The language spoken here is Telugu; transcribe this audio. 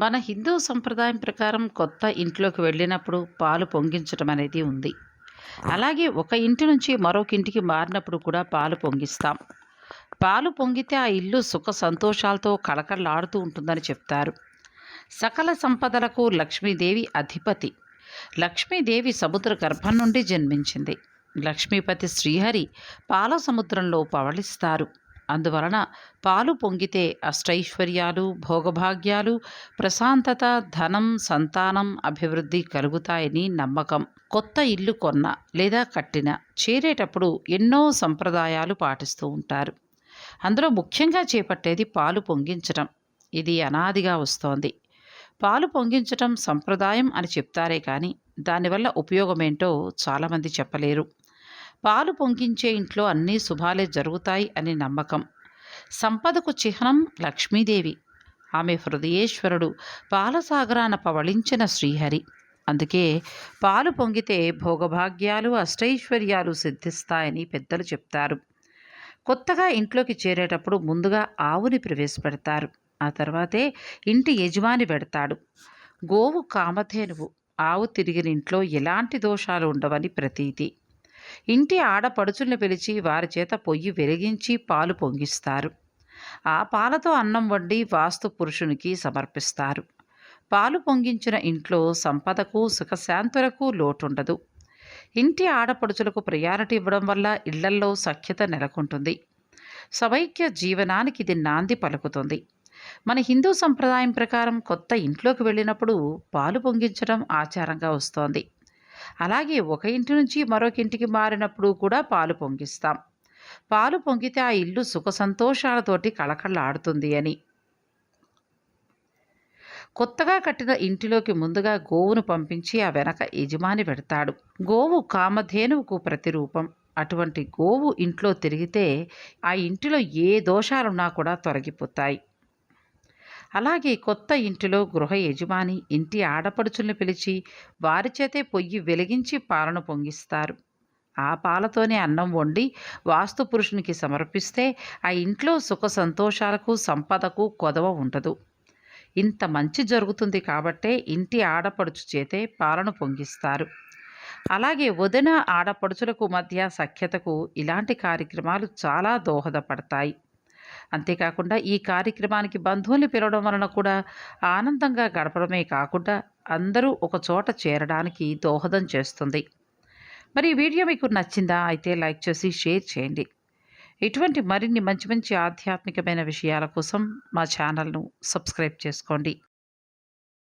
మన హిందూ సంప్రదాయం ప్రకారం కొత్త ఇంట్లోకి వెళ్ళినప్పుడు పాలు పొంగించడం అనేది ఉంది. అలాగే ఒక ఇంటి నుంచి మరొక ఇంటికి మారినప్పుడు కూడా పాలు పొంగిస్తాం. పాలు పొంగితే ఆ ఇల్లు సుఖ సంతోషాలతో కళకళలాడుతూ ఉంటుందని చెప్తారు. సకల సంపదలకు లక్ష్మీదేవి అధిపతి. లక్ష్మీదేవి సముద్ర గర్భం నుండి జన్మించింది. లక్ష్మీపతి శ్రీహరి పాల సముద్రంలో పవళిస్తారు. అందువలన పాలు పొంగితే అష్టైశ్వర్యాలు భోగభాగ్యాలు ప్రశాంతత ధనం సంతానం అభివృద్ధి కలుగుతాయని నమ్మకం. కొత్త ఇల్లు కొన్న లేదా కట్టిన చేరేటప్పుడు ఎన్నో సంప్రదాయాలు పాటిస్తూ ఉంటారు. అందులో ముఖ్యంగా చేపట్టేది పాలు పొంగించటం. ఇది అనాదిగా వస్తోంది. పాలు పొంగించటం సంప్రదాయం అని చెప్తారే కానీ దానివల్ల ఉపయోగమేంటో చాలామంది చెప్పలేరు. పాలు పొంగించే ఇంట్లో అన్నీ శుభాలే జరుగుతాయి అని నమ్మకం. సంపదకు చిహ్నం లక్ష్మీదేవి. ఆమె హృదయేశ్వరుడు. పాలసాగరాన పవళించిన శ్రీహరి. అందుకే పాలు పొంగితే భోగభాగ్యాలు అష్టైశ్వర్యాలు సిద్ధిస్తాయని పెద్దలు చెప్తారు. కొత్తగా ఇంట్లోకి చేరేటప్పుడు ముందుగా ఆవుని ప్రవేశపెడతారు. ఆ తర్వాతే ఇంటి యజమాని పెడతాడు. గోవు కామధేనువు. ఆవు తిరిగిన ఇంట్లో ఎలాంటి దోషాలు ఉండవని ప్రతీతి. ఇంటి ఆడపడుచుల్ని పిలిచి వారి చేత పొయ్యి వెలిగించి పాలు పొంగిస్తారు. ఆ పాలతో అన్నం వండి వాస్తు పురుషునికి సమర్పిస్తారు. పాలు పొంగించిన ఇంట్లో సంపదకు సుఖశాంతులకు లోటుండదు. ఇంటి ఆడపడుచులకు ప్రయారిటీ ఇవ్వడం వల్ల ఇళ్ళల్లో సఖ్యత నెలకొంటుంది. సమైక్య జీవనానికి ఇది నాంది పలుకుతుంది. మన హిందూ సంప్రదాయం ప్రకారం కొత్త ఇంట్లోకి వెళ్ళినప్పుడు పాలు పొంగించడం ఆచారంగా వస్తోంది. అలాగే ఒక ఇంటి నుంచి మరొక ఇంటికి మారినప్పుడు కూడా పాలు పొంగిస్తాం. పాలు పొంగితే ఆ ఇల్లు సుఖ సంతోషాలతోటి కళకళలాడుతుంది అని. కొత్తగా కట్టిన ఇంటిలోకి ముందుగా గోవును పంపించి ఆ వెనక యజమాని పెడతాడు. గోవు కామధేనువుకు ప్రతిరూపం. అటువంటి గోవు ఇంట్లో తిరిగితే ఆ ఇంటిలో ఏ దోషాలున్నా కూడా తొలగిపోతాయి. అలాగే కొత్త ఇంటిలో గృహ యజమాని ఇంటి ఆడపడుచుల్ని పిలిచి వారి చేతే పొయ్యి వెలిగించి పాలను పొంగిస్తారు. ఆ పాలతోనే అన్నం వండి వాస్తు పురుషునికి సమర్పిస్తే ఆ ఇంట్లో సుఖ సంతోషాలకు సంపదకు కొదవ ఉండదు. ఇంత మంచి జరుగుతుంది కాబట్టే ఇంటి ఆడపడుచు చేతే పాలను పొంగిస్తారు. అలాగే వదిన ఆడపడుచులకు మధ్య సఖ్యతకు ఇలాంటి కార్యక్రమాలు చాలా దోహదపడతాయి. అంతేకాకుండా ఈ కార్యక్రమానికి బంధువుల్ని పిలవడం వలన కూడా ఆనందంగా గడపడమే కాకుండా అందరూ ఒక చోట చేరడానికి దోహదం చేస్తుంది. మరి ఈ వీడియో మీకు నచ్చిందా? అయితే లైక్ చేసి షేర్ చేయండి. ఇటువంటి మరిన్ని మంచి మంచి ఆధ్యాత్మికమైన విషయాల కోసం మా ఛానల్ను సబ్స్క్రైబ్ చేసుకోండి.